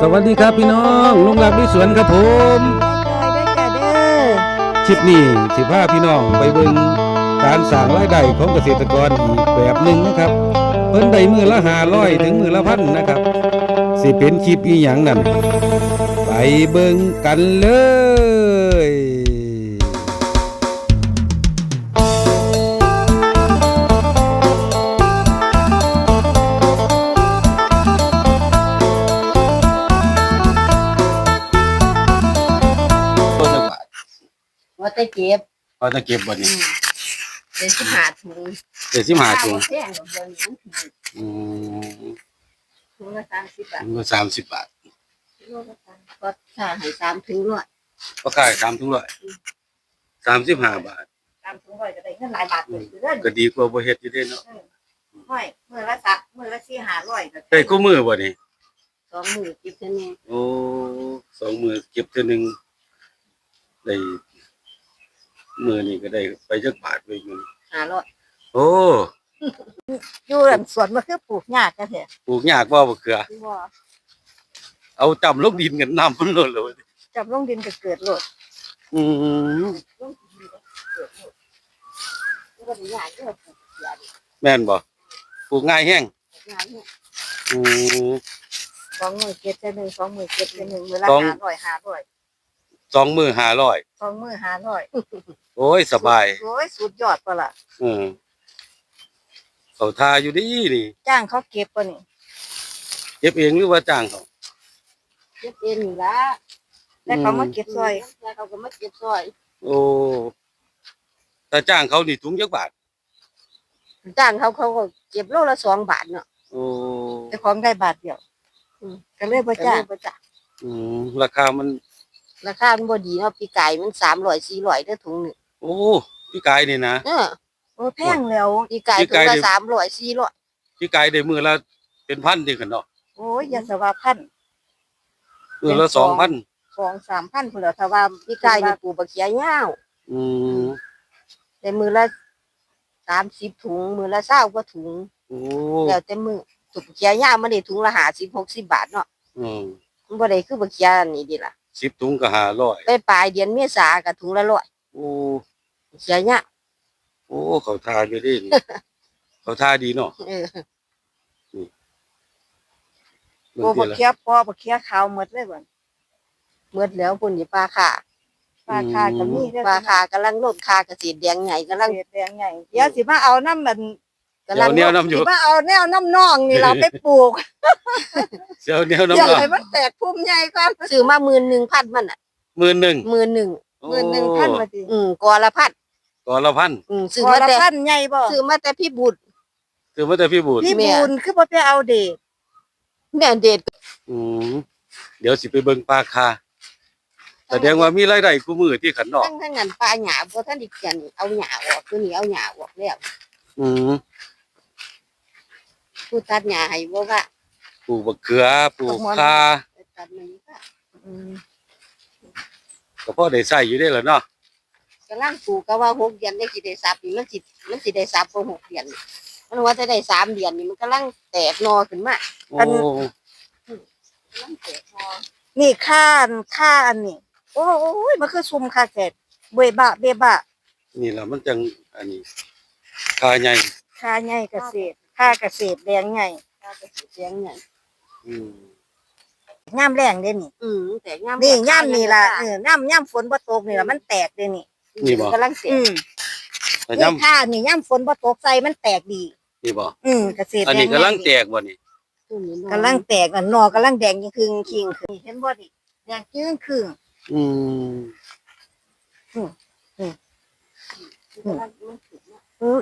สวัสดีครับพี่น้องลุงหลักดิสวนครับผมได้จ้าได้จ้าเด้อคลิปนี้สิพาพี่น้องไปเบิ่งการสร้างรายได้ของเกษตรกรอีกแบบหนึ่งนะครับ เพิ่นได้มือละ500ถึงมือละพันนะครับ สิเป็นคลิปอีหยังนั่นไปเบิ่งกันเลย เก็บพอจะเก็บบ่อืนี่มเดี๋ยวสิหาถุงเดี๋ยวสิมาหาถุงแพงกว่าเดิมถุงอืมถุงละสามสิบบาทมันก็สามสิบบาทโลละสามก็ถ้าให้สามถุงร้อยก็ขายสามถุงร้อยสามสิบห้าบาทสามถุงร้อยก็ได้เงินหลายบาทเลยเด้อก็ดีกว่าบ่เฮ็ดอยู่เด้เนาะห้อยมื้อละสักมื้อละสี่ห้าร้อยก็ได้คู่มือบ่นี่สองมื้อเก็บเท่านี้โอ้สองมือเก็บเทื่อหนึงได้ มือนี่ก็ได้ไปจักบาทไปอยู่นี่ห้าร้อยโอ้อยู่อันสวนมันคือปลูกยากจังแท้ปลูกยากบ่บ่เกลือ บ่เอาจำลงดินกันน้ำมันโลดเลยจับลงดินก็เกิดโลดอืมลงดินก็เกิดโลดบ่ได้ยากเด้อปลูกยากแม่นบ่ปลูกง่ายแฮงยากเนี่ยอืม สองมื้อเก็บเท่านึงสองมื้อเก็บเท่านึงมื้อละสองห้าร้อยห้าร้อยสองมือห้าร้อยสองมื้อห้าร้อย โอ้ยสบาย โอ้ยสุดยอดปะล่ะอืมเขาทาอยู่ดีนี่จ้างเขาเก็บปะนี่เก็บเองหรือว่าจ้างเขาเก็บเองนี่ละแต่เขามาเก็บซอยแล้วเขาก็มาเก็บซอย โอ้ถ้าจ้างเขานี่ถุงยักบาทจ้างเขาเขาก็เก็บโลละสองบาทเนาะโอ้แต่ของได้บาทเดียวอืมก็เลยบ่จ้างบ่จ้างอืมราคามันราคามันบ่ดีเนาะปีไก่มันสามร้อยสี่ร้อยเด้อถุงหนึง โอ้พี่กายนี่นะ เออโอ้แพงแล้วปีไก่ปีถุกางยละนี่สามร้อยสี่ร้อยพี่กายได้มือละเป็นพันดีกันเนาะโอ้ยอย่าสว่าพันมือละสองพันสองสามพันพุ่นแล้วถ้าว่าปีไก่นี่ปลูกบักเขียยาวอืมได้มือละสามสิบถุง มือละเศร้ากว่าถุง โอ้แล้วแต่มือถุงบักเขียยาวมันได้ถุงละห้าสิบหกสิบบาทเนาะอืมมันบ่ได้คือบักเขียอันนี้ดิล่ะสิบถุงก็ห้าร้อยไปปลายเดือนเมษากับถุงละร้อย โอ้เสียเนี่ยโอ้เขาทาอยู่ดีนี่เขาทาดีเนาะเออเบิ่โอ้งบัทีกละเคียปอบักเคียขาวหมดเลยบ่นหมดแล้วพุ่นนี่ปลาค่ะปลาค่ะก็มีปลาค่ะกำลังลดค่าเกษตรแดงใหญ่กำลังแดงใหญ่เดี๋ยวสิมาเอาน้ำมันกำลังเดี๋ยวแนวน้ำอยู่สิมาเอาแนวน้ำนองนี่เราไปปลูกเสียวเดียวเดี๋ยวน้ำลายให้มันแตกพุ่มใหญ่ก่อนซื้อมาหมื่นหนึ่งพันมันอะ หมื่นหนึ่ง หมื่นหนึ่งโอ้ หมื่นหนึ่งพันมาดิอืมกอละพันก่อนละพันอืมซื้อมาแต่พันใหญ่บ่ซื้อมาแต่พี่บุตรถือว่าแต่พี่บุญพี่บุญคือบ่ไปเอาเด็กแม่เด็ดอืมเดี๋ยวสิไปเบิ่งปลาคาแสดงว่ามีรายได้คู่มือที่ขันนอก ทั้งทั้งนั้นปลาหยาบ่ทันได้เขียนเอาหยาออกคือนี่เอาหยาออกแล้วอืมผู้ตัดหญ้าให้บ่ว่าปลูกบักเขือปลูกคาไปตัดมันค่ะอืม ก็พอได้ใช้อยู่ได้แล้วเนาะกำลังปลูกก็ว่าหกเดือนได้สิได้สับนี่มันสิมันสิได้สับบ่หกเดือนนี่มันว่าจะได้สามเดือนนี่มันกำลังแตกหนอขึ้นมาโอ้อันกำลังแตกหนอนี่ข้านข้าอันนี้โอ้ยมันคือซุ่มค่าแก่เบะบะเบะบะนี่ล่ะมันจังอันนี้คาใหญ่ค่าใหญ่เกษตรค่าเกษตรแดงใหญ่ค่าเกษตรแดงใหญ่อืม ย่ามแรงเด้นี่อืมแต่ย่ามนี่ย่ามนี่ล่ะเออย่ามย่ามฝนบ่ตกนี่ล่ะมันแตกเด้นี่นี่บ่กำลังแตกอืมแต่นี่ย่ํค่านี่ย่ามฝนบ่ตกใส่มันแตกดี นี่บ่อืมเกษตรอันนี้แดกำลังใหญ่แตกบ่นี่กำลังแตกอะหนอกำลังแดงยิ่งครึ่งคิงคือเห็นบ่ดิแดงจึ้งครึ่งอืมเออ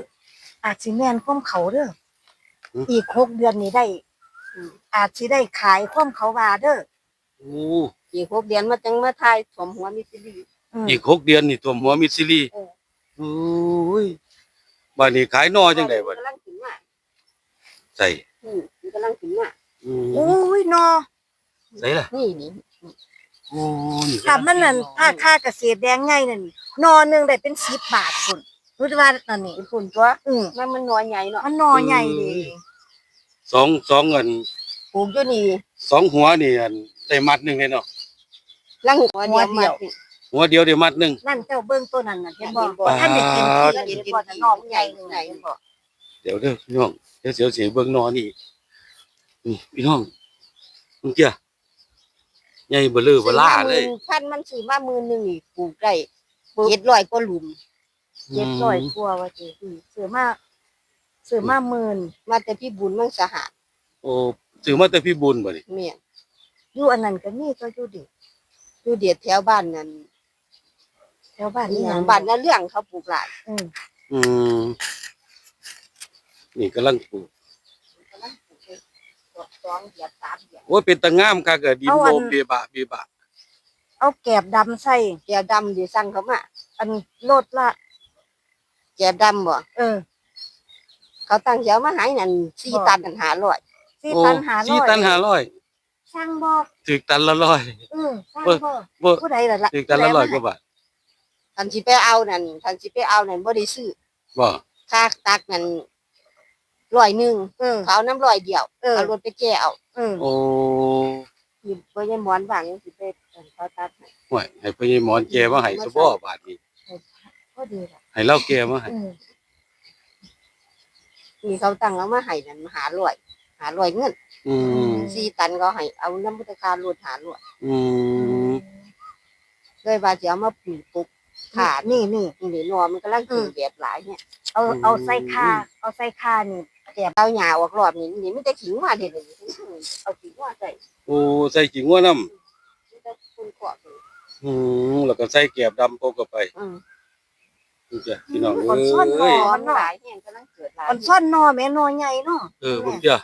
อาจสิแม่นความเขาเด้ออีกหกเดือนนี้ได้ อาจสิได้ขายความเขาว่าเด้อโอ้อีกหกเดือนมาจังมาทายสมหัวมิสลีอีกหกเดือนนี่ตัวหัวมิดซิลีเออโอ้ยบัดนี้ขายนอจังได๋บัดกำลังขึ้นมาใส่อืมมันกำลังขึ้นมาอืมโอ้ยนอใส่ล่ะนี่นี่โอ้นี่ถ้ามันนั่นถ้าค่าเกษตรแดงใหญ่นั่นนอหนึงได้เป็น10บาทพุ่นรู้ว่านั่นนี่พุ่นตัวอืมมันมันนอใหญ่เนาะมันนอใหญ่ดิ สองสองอันปลูกอยู่นี่สองหัวนี่อันได้มัดหนึงเลยเนาะลังหัวเดียวมาหัวเดียวได้มัดหนึงนั่นเจ้าเบิ่งตัวนั้นน่ะเห็นบ่ปาดท่านได้กินที่เห็นบ่น่ะน้องใหญ่นึงน่ะเห็นบ่เดี๋ยวเด้อพี่น้องเดี๋ยวเสียวเสียเบิ่งนอนี่นี่พี่น้องมึงเจ้าใหญ่เบ่ลือบ่ล่าเลยพันมันซื้อมามือหนึงนี่ปลูกได้700กว่าหลุมเจ็ดร้อยกว่าว่าจีเสือมาเสือมาหมื่นมาแต่พี่บุญมังสหะโอ้ถือมาแต่พี่บุญบ่นี่เมียนอยู่อันนั้นก็มีก็อยู่เด็ดอยู่เด็ดแถวบ้านนั้นแถวบ้านนี่หยังบ้านนั่นเรื่องเขาปลูกหลายอืมอืมนี่กำลังปลูกสองเหยียบสามเหยียบ โอ้ยเป็นตะงามคักอะดินเอาอัโลนมเบียบะเบียบะเอาแกบดำใส่ แกบดำดีสั่งเขามาอันโลดละแกบดำบ่เออ เขาตั้งแถวมาใหายนั่นสี่ตันหาร้อยสี่โอ้ตันหาร้สี่อยตันห้าร้อยช่างบอกถึกตันละร้อยเออช่างเบิ่งบอกบ่ผู้ใดล่ะล่ะถึกตันละร้อยกว่าบาททันสิไปเอานั่นทันสิไปเอานั่นบ่ได้ซื้อบ่ค่าตักนั่นร้อยหนึ่งเขาเอาน้ำร้อยเดียวเอารถไปแก้เอาโอ้หยิบไปยังหมอนบางยังสิไปอันเขาตักให้ห่วยให้พี่หมอนแกมาให้ซะบ่บาทนี้ก็ดีล่ะให้เราแกมาให้ มีเขาตั้งเอามาให้นั่นหาร้อยหาร้อยเงินอืมสี่ตันก็ให้เอาน้ำพุทธคารถหาร้อยอืมเลยว่าจะเอามาปลูกปุ๊บขานี่นี่นี่นอมันกำลังกินแบบหลายเนี่ยเอาเอาใส่คาเอาใส่คานี่แกบเอาหญ้าออกรอบนี่นี่ไม่ได้ขิงมาเด็ดเลยเอาขิงมาใส่โอ้ใส่ขิงหัวน้ำไม่ได้คุณขอเลยอืมแล้วก็ใส่แกบดำโปกเข้าไป อืม นี่จ้ะพี่น้องมันซ่อนนเอ้อยมันหลายแห่งกำลังเกิดหลายมันซ่อนนอแม่นอใหญ่เนาะเออผมจ้ะ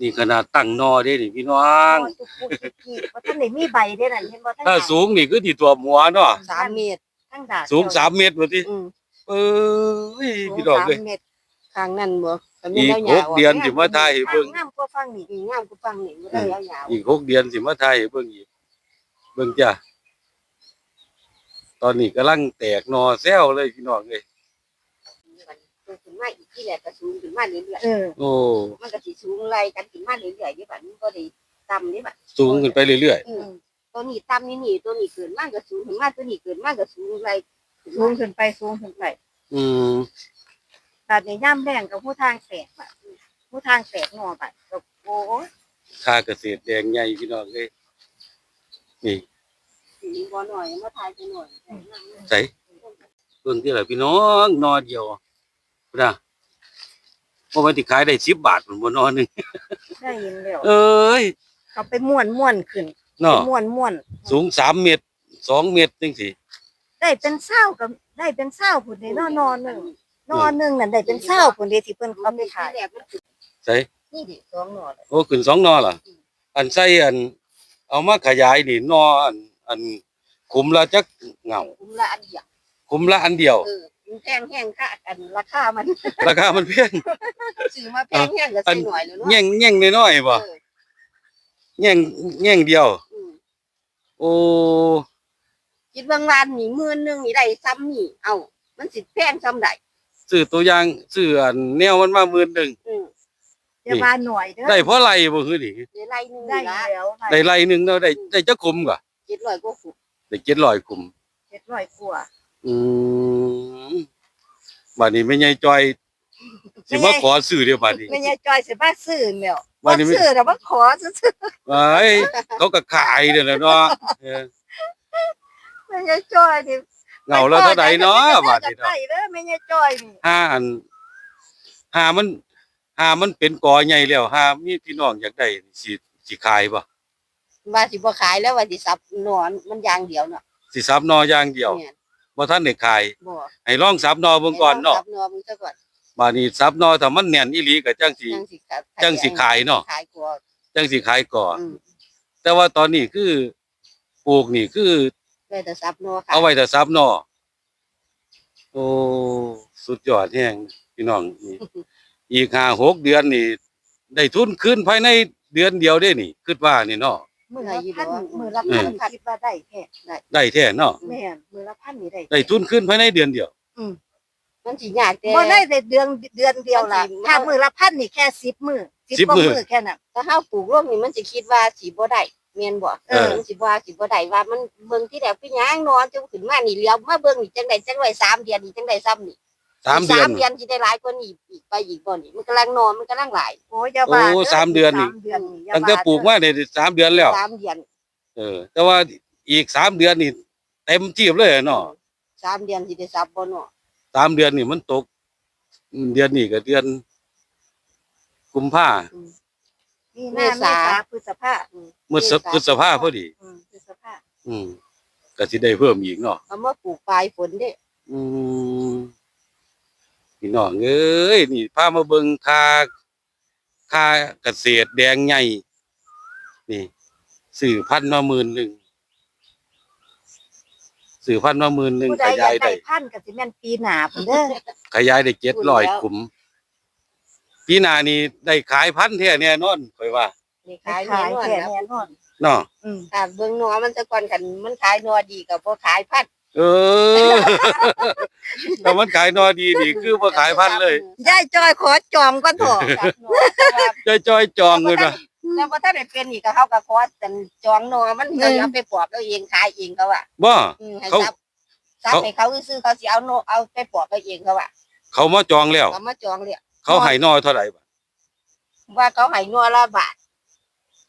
นี่ขนาดตั้งนอเด้นี่พี่น้องนอจุกปุกจุกกี้ว่าท่านได้มีใบเด้นั่นเห็นบ่ท่านถ้าสูงนี่คือที่ตัวหัวเนาะสามเมตรทั้งดาดสูงสามเมตรว่าที่อืมเอ้ยพี่น้องสามเอ้ยเมตรข้างนั้นบ่ก็มีอีกแล้วหหญ้ากเดือนสิมาถ่ายให้เบิ่งงามกว่าฟังนี่ อีกงามกูฟังนี่บ่ได้แล้วหญ้าอีกหกเดือนสิมาถ่ายให้เบิ่งอีกเบิ่งจ้ะ ตอนนี้กำลังแตกหนอแซวเลยพี่น้องเอ้ยขึ้นมาอีกที่แหละก็สูงขึ้นมาเรื่อยเออ โอ้ ๆมันก็สิสูงไล่กันขึ้นมาเรื่อยๆนี่บัดมันบ่ได้ต่ำนี่บัดสูงขึ้นไปเรื่อยอืมตัวนี้ต่ำนี่นี่ตัวนี้เกินมากก็สูงขึ้นมาตัวนี้เกินมากก็สูงไล่ขึ้นสูมางขึ้นไปสูงขึ้นไปๆ อืมดาดในย่ามแรงกับผู้ทางแตกอะผู้ทางแตกนอไปก็โอ้ยค่าเกษตรแดงใหญ่พี่น้องเอ้ยนี่ สิบ่หน่อยมาทายไปหน่อยใส่เบิ่งที่ละพี่น้องนอเดียวพุ่นน่ะเพราะว่าที่ขายได้10บาทพุ่นบ่นอหนึงได้ยินแล้วเอ้ยเขาไปม่วนม่วนขึ้นไปเนาะม่วนม่วนสูงสามเมตรสองเมตรจังสิได้เป็นเศร้ากับได้เป็นเศร้าพุ่นเด้นอนอหนึ่งนอหนึ่งนั่นได้เป็นเศร้าพุ่นเด้ที่เพิ่นเอาเอาไปไปขาขายยแรกมันขึ้นใส่นี่ดิสองหน่อเลยโอ้ขึ้นสองนอล่ะอันใส่อัน เอามาขยายนี่นออัน อันคุมละจักเหงาคุ้มละอันเดียวคุมละอันเดียว เออมันแพงแห้งค่าอันราคามัน ราคามันแพงซื้อมาแพงแห้งก็ใส่หน่อยเลยเนาะแง่งแง่งน้อยๆบ่เออแง่งแง่งเดียว อืมโอ้คิดบางร้านนี่หมื่นหนึงนี่ได้ซ้ำนี่เอ้ามันสิแพงซ้ำใดซื้อตัวอย่างซื้ออันแนวมันมาหมื่นหนึง อืมอย่าว่าหน่อยเด้อได้เพราะไรบ่คือนี่ได้ไร่หนึงได้นี่ละแล้วได้ไรหนึงเนาะได้ได้จักคุมก็ 700กว่าฟุตได้700คุมเจ็ดร้อยกว่าอืมบัดนี้แม่ใหญ่จอยสิมาขอซื้อเดี๋ยวบัดนี้ แม่ยายจอยสิมาซื้อแมววับ่นนี้ไม่ ซื้อแต่ว่าขอซื้อไอ้เขาก็ขายเด้อล่ะเนาะเออแม่ยายจอยนี่เหงาแล้วเท่าใดเนาะบาดนี้ไดเนาะเด้อแม่ยายจอยนี่ห้าอันห้ามันห้ามันเป็นกอใหญ่แล้วห้ามีพี่น้องอยากได้สิสิขายบ่ ว่าสิบ่ขายแล้วว่าสิซับหนอนมันอย่างเดียวเนาะสิซับนออย่างเดียวนี่ยบ่ทันได้ขายบ่ให้ลองซับนอเบิ่งก่อนเนาะซับหนอมึงซะก่อนบาดนี้ซับนอถ้ามันแน่นอีหลีก็จังสิ จังสิขายจังสิขายเนาะ ขายกว่าจังสิขายก่ออืมแต่ว่าตอนนี้คือปลูกนี่คือ ได้แต่ซับหนอขายเอาไว้แต่ซับนอโอ้สุดยอดแฮงพี่น้องนี่ อีกห้าหกเดือนนี่ ได้ทุนขึ้นภายในเดือนเดียวได้นี่คิดว่านี่เนาะ มือละพันมือละเอพัอนคิดว่าได้แค่ได้แท้เนาะแม่นมือละพันนี่ได้ได้ทุนขึ้นภายในเดือนเดียวมันสิยากแต่บ่ได้แต่เดือนเดือนเดียวล่ะมันสิถ้ามือละพันนี่แค่10มื้อ10กว่ามื้อมื้อแค่นั้นถ้าเฮาปลูกร่วมนี่มันสิคิดว่าสิบ่ได้เมียนบ่เออมันสิว่าสิบ่ได้ว่ามันเบิ่งที่แรกพี่หยังนอนจนขึ้นมานี่เลี้ยวมาเบิ่งนี่จังได๋จังได๋สามเดือนนี่จังได๋ซ้ำนี่ สามเดือน สามเดือนสิได้หลายกว่านี้อีกไปอีกบ่นี่มันกำลังนอนมันกำลังหลายโอ้ยอย่าว่าโอ้สามเดือนนี่ สามเดือนนี่อย่าตั้งแต่ว่าปลูกมาได้สามเดือนแล้ว สามเดือนเออ แต่ว่าอีกสามเดือนนี่เต็มจีบเลยเนาะสามเดือนสิได้ซับบ่เนาะสามเดือนนี่มันตก เดือนนี้ก็เดือน กุมภามีหน้าเมษาพฤษภาเมื่อพฤษภาพอดี อืมพฤษภาอืมก็สิได้เพิ่มอีกเนาะเอามาปลูกปลายฝนเด้อืม พี่น้องเอ้ยนี่พามาเบิ่งคาคาเกษตรแดงใหญ่นี่สื่อพันธุ์มาหมื่นหนึ่งสื่อพันธุ์มาหมื่นหนึ่งผู้ใดขอยายากยได้ได้พันธุ์ก็สิแม่นปีหน้าพุ่นเด้อ ขยายได้เจ็ดร้อยขุมปีหน้านี่ได้ขายพันธุ์แท้แน่นอนค่อยว่านี่ขาขายยแน่นอนแท้นะแน่นอนเนาะ อืมถ้าเบิ่งหนัวมันแต่ก่อนกันมันขายหนัวดีก็บ่ขายพัด เออ แต่มันขายนอดีนี่คือบ่ขายพันธุ์เลยยายจอยขอจองก่อนเถอะจับหนัวแต่ว่าจ้อยจ้อยๆจองเลยนะแล้วบ่ทันได้เป็นอีกก็เฮาก็ขอจันจองหนัวมันก็เอาไปปอกเอาเองขายเองเขาว่าบ่อืมให้เขาซับซับเขาให้เขาซื้อเขาสิเอาหนัวเอาไปปอกเอาเองเขาว่าเขามาจองแล้วเขามาจองเลยเขาให้นอเท่าไหร่บาทว่าเขาให้หนัวละบาท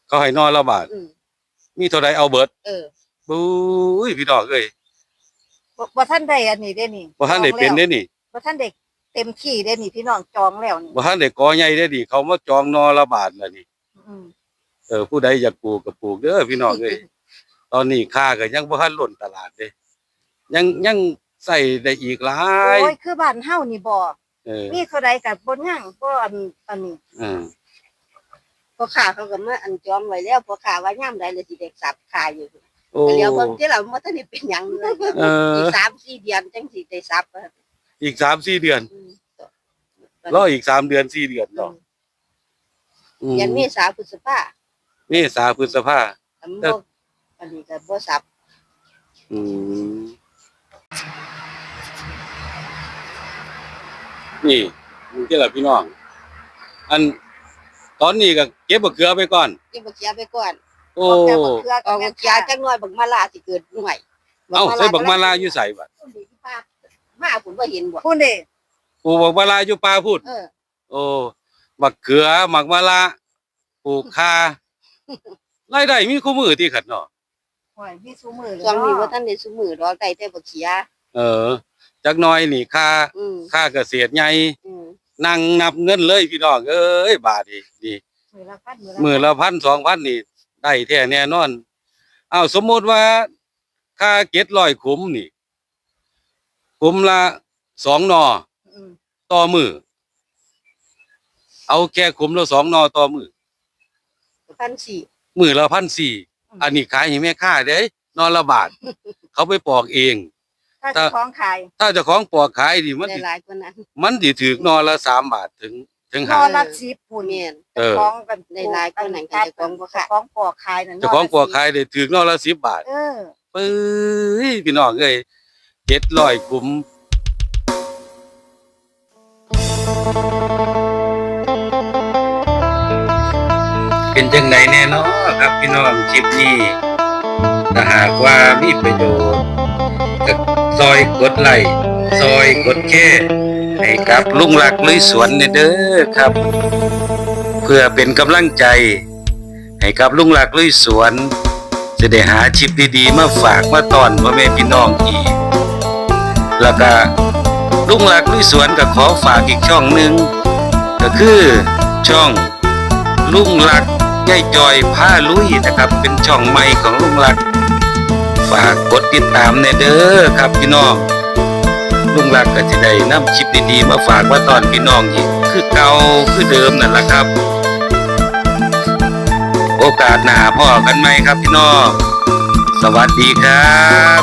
เขาให้นอละบาทอืมมีเท่าไหร่เอาเบิด เออบุ้ยพี่น้องเอ้ย บ่บ่ทันได้อันนี้เด้นี่บ่ทันได้เป็นเด้นี่บ่ทันได้เต็มที่เด้นี่พี่น้องจองแล้วนี่บ่ทันได้กอใหญ่เด้นี่เขามาจองนอละบาทแล้วนี่อืมเออผู้ใดอยากปลูกก็ปลูกเด้อพี่น้องเอ้ยตอนนี้ค่าก็ยังบ่ทันล้นตลาดเด้ยังยังใส่ได้อีกหลายโอ้ยคือบ้านเฮานี่บ่เออมีเท่าใดก็บ่ยังบ่อันอันนี้อืมพอขาเขาก็มาอันจองไว้แล้วพอขาว่ายามใดเลยสิได้สับขาอยู่ โอ้ก็เดี๋ยวเบิ่งที่เราบ่ทันได้เป็นหยังเลยเอออีก3 4เดือนจังสิได้สับอะอีก3-4เดือนอืมรออีกสามเดือน4เดือนเนาะอืมยันเมษาพฤษภาเมษาพฤษภา อันบ่อันนี้ก็บ่สับอืมนี่นี่ที่ละพี่น้อง อันตอนนี้ก็เก็บบักเขือไปก่อนเก็บบักเขียไปก่อน โอ้แต่บักเขือเอาก็แม่บันกเขียจังน้อยบักมะลาสิเกิดหน่วยเอ้าใส่บักมะลาอยู่ใส่บัดมาผมบ่เห็นบ่พุ่นเด้ปลูกบักมะลาอยู่ป่าพูด เออโอ้บักเขือบักมะลาปลูกคารายได้มีคู่มือที่ขัดเนาะโอ้ยมีซุมื้อเลยช่วงนี้บ่เนาะทันได้ซุมื้อดอกได้แต่บักเขียเออจักหน้อยนี่ค่าอืมค่าเกษตรใหญ่อืมนั่งนับเงินเลยพี่น้องเอ้ยบาทนี่นี่มื้อละพันมือละพันสองพันนี่ ได้แท้แน่นอนเอาสมมติว่าค่าเก็ดร้อยขุมนี่ขุมละสองนออืมต่อมือ เอาแค่ขุมละสองนอต่อมือพันสี่มือละพันสี่อันนี้ขายให้แม่ค้าเด้นอละบาท เขาไปปอกเอง ถ้าเจ้าของขาย ถ้าเจ้าของปอกขายนี่มันได้สิหลายกว่านั้นมันสิถือนอละสามบาทถึง ถึงนหาอละ10พุ่นแม่นเออเจ้าของกันได้หลายกว่านั้นก็เจ้าของบ่ขายเจ้าของปอกขายนั่นเจ้าของปอกขายได้ถือนอละสิบบาทเออปึ้ยพี่น้องเอ้ยเจ็ดร้อยขุมเป็นจังไดแน่เนอนครับพี่น้องคลิปนี้ถ้าหากว่ามีประโยชน์ก็ซอยกดไลค์ซอยกดแชร์ ให้กับลุงหลักลุยสวนเนี่ยเด้อครับ เพื่อเป็นกำลังใจ ให้กับลุงหลักลุยสวน จะได้หาชิปดีๆมาฝากมาตอนพ่อแม่พี่น้องอีก แล้วก็ลุงหลักลุยสวนก็ขอฝากอีกช่องหนึ่งก็คือช่องลุงหลักยายจอยผ้าลุยนะครับ เป็นช่องใหม่ของลุงหลัก ฝากกดติดตามในเด้อครับพี่น้อง ลุงหลักก็จะได้นำชิปดีๆมาฝากมาตอนพี่น้องอีกคือเก่าคือเดิมนั่นแหละครับ โอกาสหนาพ่อกันไหมครับพี่น้อง สวัสดีครับ